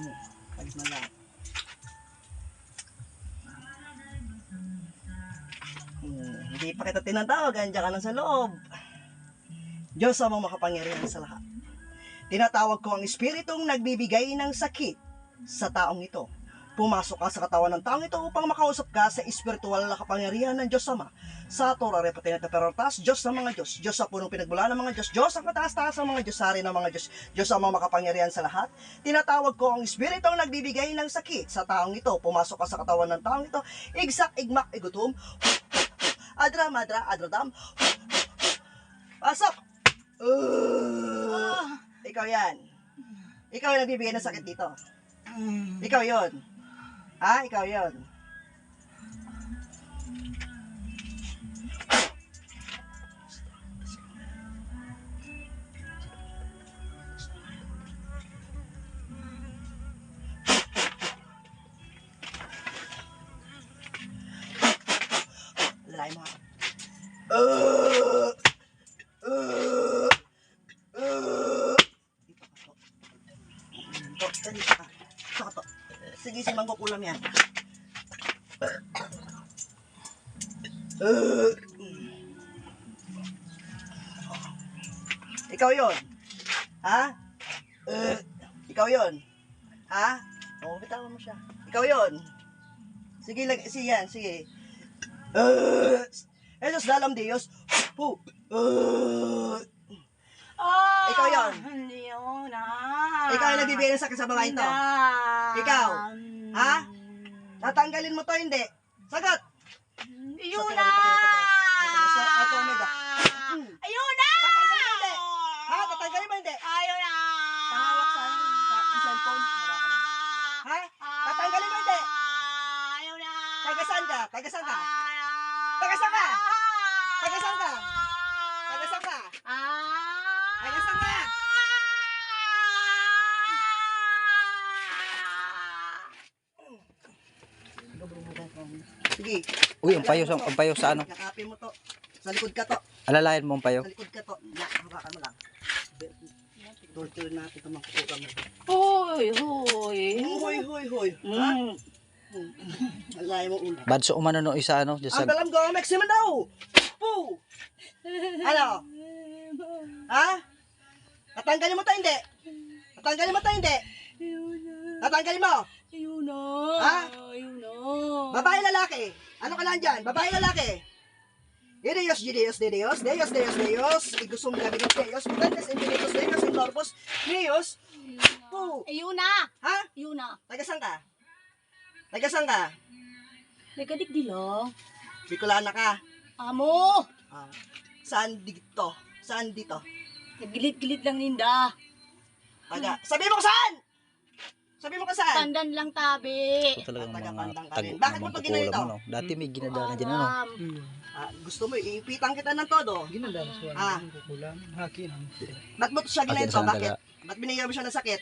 Hmm, Alis mo lang. Hmm, hindi pa kita tinatawag, andiyan ka na sa loob. Diyos ang makapangyarihan sa lahat. Tinatawag ko ang espiritong nagbibigay ng sakit sa taong ito. Pumasok ka sa katawan ng taong ito upang makausap ka sa espiritual na kapangyarihan ng Diyos Ama. Sa Torah Repatinata Perotas, Diyos ng mga Diyos, Diyos sa punong pinagbulaan ng mga Diyos, Diyos ang kataas-taas ng mga Diyos, hari ng mga Diyos, Diyos ang mga makapangyarihan sa lahat. Tinatawag ko ang espiritong nagbibigay ng sakit sa taong ito. Pumasok ka sa katawan ng taong ito, igsak, igmak, igutom, adra, madra, adradam, pasok! Uh, ikaw yan. Ikaw yung nagbibigay ng sakit dito. Ikaw yon. Ha? Ikaw yon. Sige, si Manggo kulam yan. Uh, ikaw yon. Ha? Uh, ikaw yon. Ha? Oo, bitawan mo siya. Ikaw yon. Sige, lag, sige yan, sige. Uh, Esos dalam Dios. Hu. Uh, Ah, Ikaw yun. Hindi yun na. ikaw yung nagbibigay sa babae ito. Ikaw. Ha? Tatanggalin mo to, hindi. Sagot. Yun na. Sa Alpha Omega. Ayun na. Tatanggalin mo, hindi. Ha? Tatanggalin mo, hindi. Ayun na. Pahawak sa sa yung cellphone. Ha? Tatanggalin mo, hindi. Ayun na. Taga saan ka? Taga saan ka? Taga saan ka? Taga saan ka? Taga saan ka? Taga saan ka? Sige. Uy, ang payo, sa- ang payo sa ano? Kakapin mo to. Sa likod ka to. Alalayan mo ang payo. Sa likod ka to. Ya, hawakan mo lang. Torture natin ito mga kukulang mo. Hoy, hoy. Hoy, hoy, hoy. Ha? Mm. Alay mo ulo. Badso umano no isa ano, Ang dalam ko, maximum daw. Poo. Ano? Ha? Tatanggalin mo to hindi? Tatanggalin mo to hindi? Tatanggalin mo? Ayun na. Ha? Ayun na. Babae lalaki. Ano ka lang dyan? Babae lalaki. Dios, Dios, Dios, Dios, Dios, Dios, igusong gabinet Dios, Mutantes, Infinitos, Dios, Incorpus, Dios, Poo. Ayun na. Ha? Ayun na. Tagasan ka? Tagasan ka? Nagkadigdi lang. Bicolana ka? Amo. Ah. Saan dito? Saan dito? Naggilit-gilit lang ninda. Taga. Sabi mo kung saan! Sabi mo kung saan? Tandan lang tabi. Ito talagang mga ka tag rin. Bakit mo mga to ginanito? ano. Dati may ginadaan dyan ano. Ah, gusto mo, iipitan kita ng todo. Ginanda na siya. Ah. Kukulang. Haki ang. Ba't mo siya Akin ginanito? sa Bakit? daga. Ba't binigyan mo siya ng sakit?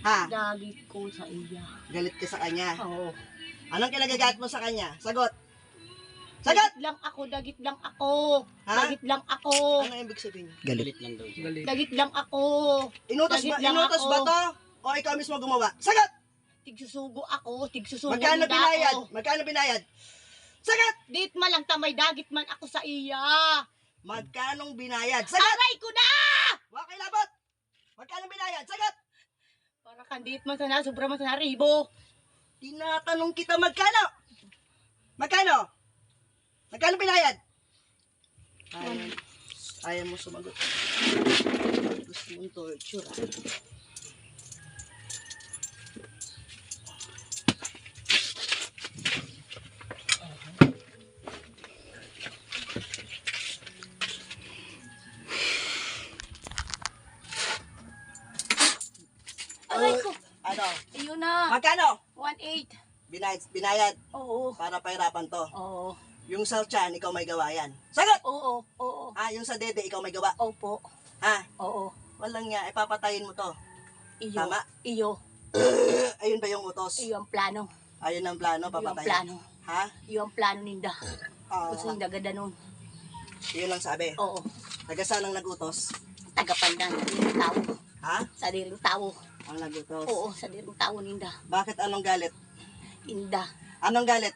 Ha? Dagit ko sa iya. Galit ka sa kanya. Oo. Anong kinagagat mo sa kanya? Sagot! Sagot! Dagit lang ako, dagit lang ako. Ha? Dagit lang ako. Ano ibig sabihin? Galit. Galing. Dagit lang ako. Inutos ba, Dagit lang inutos ako. ba to? O ikaw mismo gumawa? Sagot! Tigsusugo ako, tigsusugo Magkano ninda binayad? ako. Magkano binayad? Sagot! Dit man lang tamay dagit man ako sa iya. Magkanong binayad? Sagot! Aray ko na! Wakay labot! Magkano binayad? Sagot! Para kandit man sana, sobra man sana ribo. Tinatanong kita magkano? Magkano? Magkano binayad? Ayaw, ayaw mo sumagot. Gusto mong torture. ah. Magkano? 1.8. Binayad, binayad Oo. para pahirapan to. Oo. Yung sa tiyan, ikaw may gawa yan. Sagot! Oo. Oo. Ah, yung sa dede, ikaw may gawa. Opo. Ah, Oo. walang nga, ipapatayin mo to. Iyo. Tama. Iyo. Ayun ba yung utos? Iyo ang plano. Ayun ang plano, Iyo ang papatayin. plano. Ha? Iyo ang plano ninda. Ah, Gusto ninda ganda nun. yun lang sabi. Oo. Taga saan ang nagutos? Tagapandan. Sariling tao. Ha? Sariling tao. Ang nagutos. Oo, sa dirong taon ninda. Bakit anong galit? Inda. Anong galit?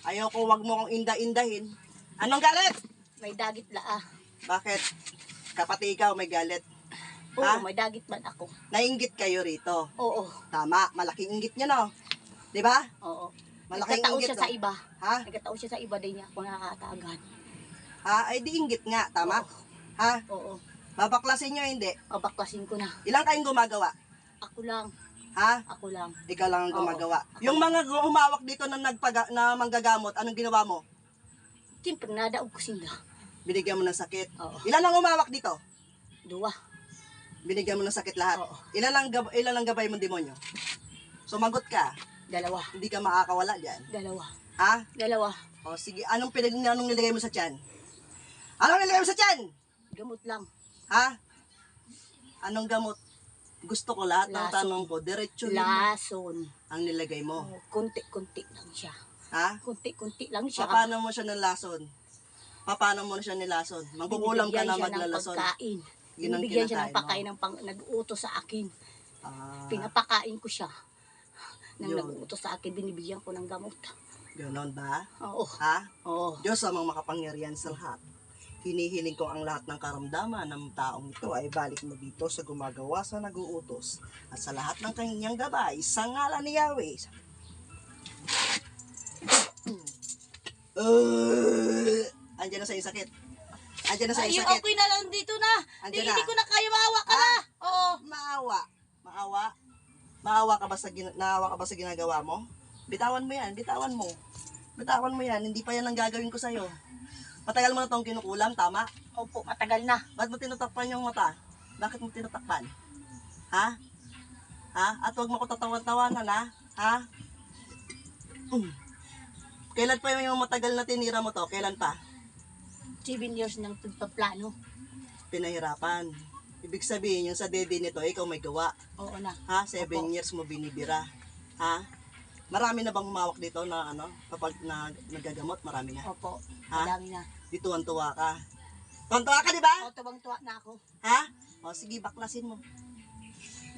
Ayoko wag mo kong inda-indahin. Anong galit? May dagit laa. Bakit? Kapati ikaw may galit. Oo, Ha? may dagit man ako. Nainggit kayo rito. Oo. Tama, malaking inggit niya no. 'Di ba? Oo. Malaking Nagkataon inggit. siya sa no? iba. Ha? Nagkataon siya sa iba din niya ako nakakatagan. Ha? Ay di inggit nga, tama? Ha? Oo. Babaklasin niyo hindi. Pabaklasin ko na. Ilang kayong gumagawa? Ako lang. Ha? Ako lang. Ikaw lang ang Oo. gumagawa. Yung mga humawak dito na nagpaga, na manggagamot, anong ginawa mo? Siyempre, nadaog ko sinda. Binigyan mo ng sakit. Oo. Ilan ang humawak dito? Dua. Binigyan mo ng sakit lahat. Oo. Ilan ang gab- ilan ang gabay mong demonyo? Sumagot ka. Dalawa. Hindi ka makakawala diyan. Dalawa. Ha? Dalawa. O sige, anong pinag anong nilagay mo sa tiyan? Anong nilagay mo sa tiyan? Gamot lang. Ha? Anong gamot? Gusto ko lahat ng Lason. tanong ko, diretso yun Lason. ang nilagay mo. Kunti-kunti lang siya. Ha? Kunti-kunti lang siya. Paano mo siya nilason? Paano mo siya nilason? Mangkukulam ka Binibigyan na siya ng maglalason. pagkain. Yun ang Binibigyan siya ng kinakain mo. pagkain ng pang, nag-utos sa akin. Ah, Pinapakain ko siya. Nang Yun. nag-utos sa akin, binibigyan ko ng gamot. ganon ba? Oo. Ha? Oo. Diyos amang makapangyarihan sa lahat. Hinihiling ko ang lahat ng karamdaman ng taong ito ay balik mo dito sa gumagawa sa naguutos at sa lahat ng kanyang gabay sa ngalan ni Yahweh. Uh, andyan na sa sakit. Andyan na sa Ay, sakit. okay na lang dito na. Andyan Hindi, na. ko na kayo maawa ka na. Oo. Maawa. Maawa. Maawa ka ba sa naawa ka ba sa ginagawa mo? Bitawan mo 'yan, bitawan mo. Bitawan mo 'yan, hindi pa 'yan ang gagawin ko sa iyo. Matagal mo na tong kinukulam, tama? Opo, matagal na. Ba't mo tinatakpan yung mata? Bakit mo tinatakpan? Ha? Ha? At huwag mo ko tatawan-tawanan, ha? Ha? Mm. Kailan pa yung matagal na tinira mo to? Kailan pa? 7 years nang pagpaplano. Pinahirapan. Ibig sabihin, yung sa dede nito, ikaw may gawa. Oo na. Ha? Seven Opo. years mo binibira. Ha? Marami na bang humawak dito na ano, kapag na, nagagamot? Marami na. Opo. Ha? Madami na. Di tuwan-tuwa ka. Tuwan-tuwa ka, di ba? Oo, tuwang-tuwa na ako. Ha? O sige, baklasin mo.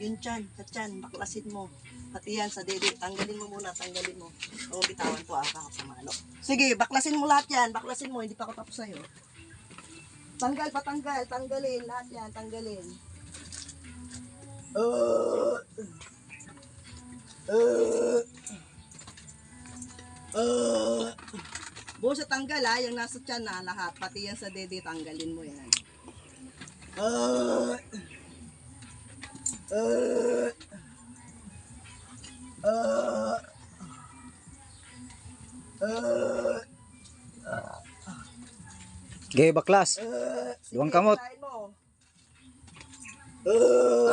Yun chan, sa chan, baklasin mo. Pati yan sa dede, tanggalin mo muna, tanggalin mo. O bitawan to, aka sa malo. Sige, baklasin mo lahat yan, baklasin mo, hindi pa ako tapos sa'yo. Tanggal, patanggal, tanggalin, lahat yan, tanggalin. Uh, uh, uh, Buo sa tanggal ha, yung nasa tiyan na lahat, pati yan sa dede, tanggalin mo yan. Uh, uh, uh, uh, Gay baklas. uh, kamot. Uh,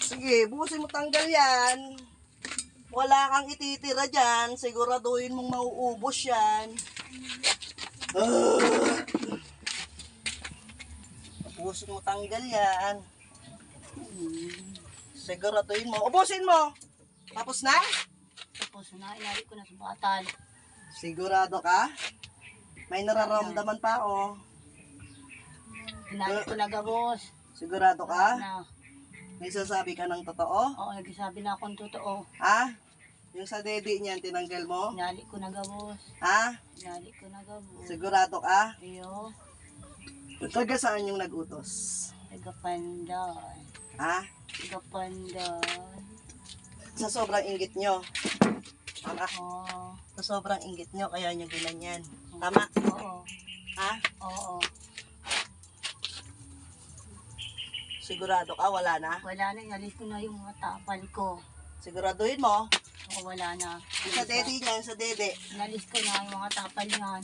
sige, busin mo tanggal yan. Wala kang ititira dyan. Siguraduhin mong mauubos yan. Uh, ubusin mo tanggal yan. Siguraduhin mo. Ubusin mo! Tapos na? Tapos na, inari ko na sa batal. Sigurado ka? May nararamdaman pa ako. Inari ko na gabos. Sigurado ka? Na. May sasabi ka ng totoo? Oo, nagsasabi na akong totoo. Ha? Yung sa dede niyan, tinanggal mo? Inali ko na gabos. Ha? Inali ko na gabos. Sigurado ka? Iyo, Taga saan yung nagutos? taga-pandan. Ha? Taga-pandan. Sa sobrang inggit nyo. Tama? Oo. Sa sobrang inggit nyo, kaya nyo ginanyan. Tama? Oo. Ha? Oo. Sigurado ka, wala na? Wala na, inalis ko na yung mga tapal ko. Siguraduhin mo. Oo, wala na. Sa dede niyan, sa dede. Inalis ko na yung mga tapal niyan.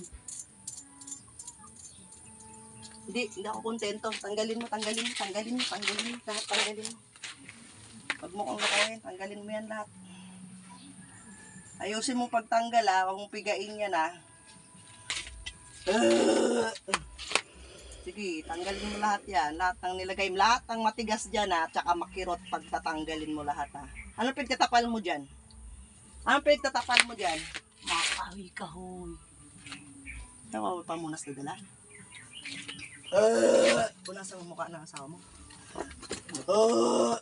Hindi, hindi ako kontento. Tanggalin mo, tanggalin mo, tanggalin mo, tanggalin mo. Lahat tanggalin mo. Huwag mo kong lakayin, tanggalin mo yan lahat. Ayusin mo pagtanggal ha, huwag mong pigain yan ha. Uh, sige, tanggalin mo lahat yan. Lahat ng nilagay mo, lahat ng matigas dyan ha, tsaka makirot pagtatanggalin mo lahat ha. Anong pagtatapal mo dyan? Anong pagtatapal mo dyan? Makawi kahoy. Tawa pa muna sa dala. Uh, punasan mo mukha ng asawa mo. Uh,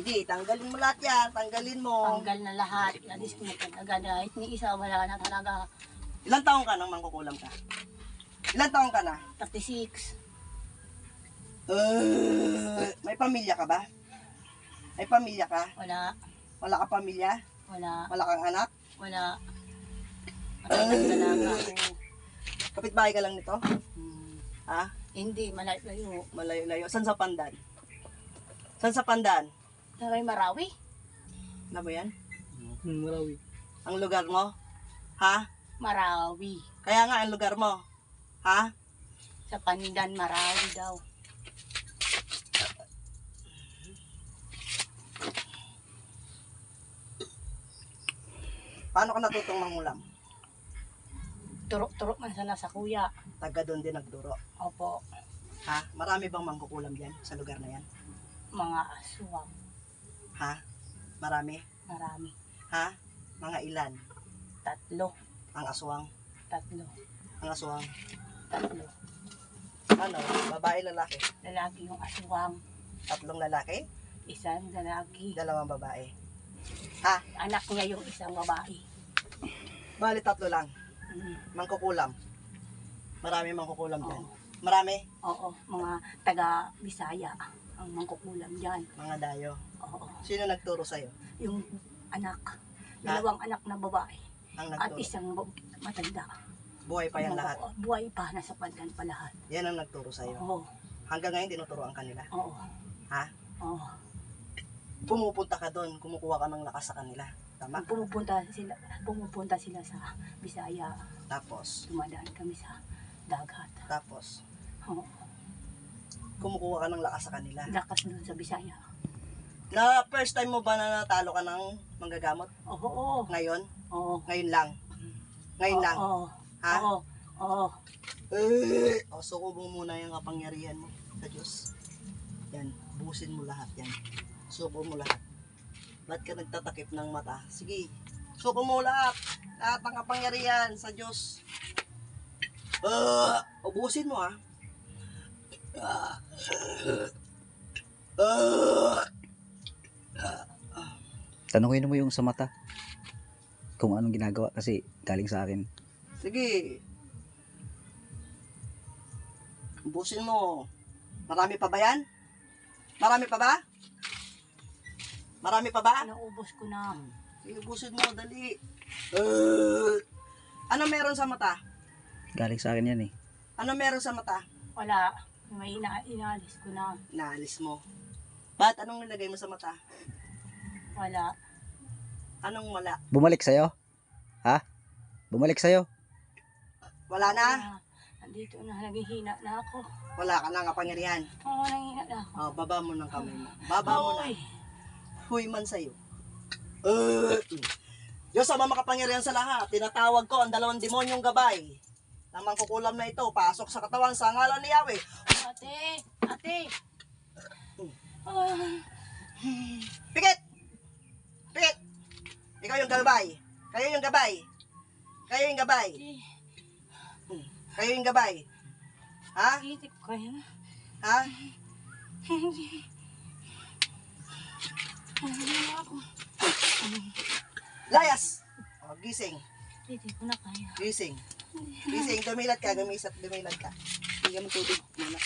Sige, tanggalin mo lahat yan. Tanggalin mo. Tanggal na lahat. Alis ko na talaga. Kahit ni isa wala na talaga. Ilan taong ka nang mangkukulam ka? Ilan taong ka na? 36. Uh, may pamilya ka ba? May pamilya ka? Wala. Wala ka pamilya? Wala. Wala kang anak? Wala. Matandang dalaga ako. Kapitbahay ka lang nito? Hmm. Ha? Hindi, malayo. Malayo-layo. San sa Pandan? San sa Pandan? Sa may Marawi? Ano ba yan? Hmm, Marawi. Ang lugar mo? Ha? Marawi. Kaya nga ang lugar mo. Ha? Sa Pandan, Marawi daw. Paano ka natutong mangulam? Turok-turok man sana sa kuya. Taga doon din nagduro. Opo. Ha? Marami bang mangkukulam dyan sa lugar na yan? Mga aswang. Ha? Marami? Marami. Ha? Mga ilan? Tatlo. Ang aswang? Tatlo. Ang aswang? Tatlo. Ano? Babae, lalaki? Lalaki yung aswang. Tatlong lalaki? Isang lalaki. Dalawang babae. Ha? Anak niya yung isang babae. Bali tatlo lang. Mm. Mangkukulam. Marami mangkukulam dyan. Oo. Marami? Oo, mga taga Bisaya ang mangkukulam dyan. Mga dayo. Oo. Sino nagturo sa'yo? Yung anak, dalawang anak na babae Ang at nagturo. isang bab- matanda. Buhay pa yan Mga- lahat. Buhay pa, nasa pandan pa lahat. Yan ang nagturo sa'yo. Oo, Hanggang ngayon tinuturoan ka nila. oo, Ha? oo. Pumupunta ka doon, kumukuha ka ng lakas sa kanila. Tama? Pumupunta sila, pumupunta sila sa Bisaya. Tapos, Dumadaan kami sa dagat. tapos, Oo, kumukuha ka ng lakas sa kanila. lakas doon sa Bisaya. Na first time mo ba na natalo ka ng manggagamot? Oo, oo, Ngayon? oo. Ngayon lang? Ngayon lang? Oo, Ha? oo, oo. Eh, o, suko mo muna yung kapangyarihan mo sa Diyos. Yan, busin mo lahat yan. Suko mo lahat. Ba't ka nagtatakip ng mata? Sige, suko mo lahat. Lahat ng kapangyarihan sa Diyos. Uh, ubusin mo ha. Ah. Ah. Tanungin mo yung sa mata. Kung anong ginagawa kasi galing sa akin. Sige. Ubusin mo. Marami pa ba yan? Marami pa ba? Marami pa ba? Naubos ko na. Sige, ubusin mo. Dali. Uh, ano meron sa mata? Galing sa akin yan eh. Ano meron sa mata? Wala. May ina inalis ko na. Naalis mo. Ba't anong nilagay mo sa mata? Wala. Anong wala? Bumalik sa'yo? Ha? Bumalik sa'yo? Wala na? Ah, Nandito na, naghihina na ako. Wala ka na kapangyarihan. Oo, nanghihina na ako. Oh, baba mo ng kamay mo. Baba mo na. Huy man sa'yo. Uh, Diyos ang makapangyarihan sa lahat. Tinatawag ko ang dalawang demonyong gabay. Na mangkukulam na ito, pasok sa katawan sa ngalan ni Yahweh. Ate! Ate! Ah, Pikit! Pikit! Ikaw yung gabay. Kayo yung gabay. Kayo yung gabay. Kayo yung gabay. Ha? Isip ko yan. Ha? Layas! O, gising. Hindi ko na kaya. Gising. Gising. Dumilat ka. Gumisat. Dumilat ka. Bigyan mo tubig. Muna.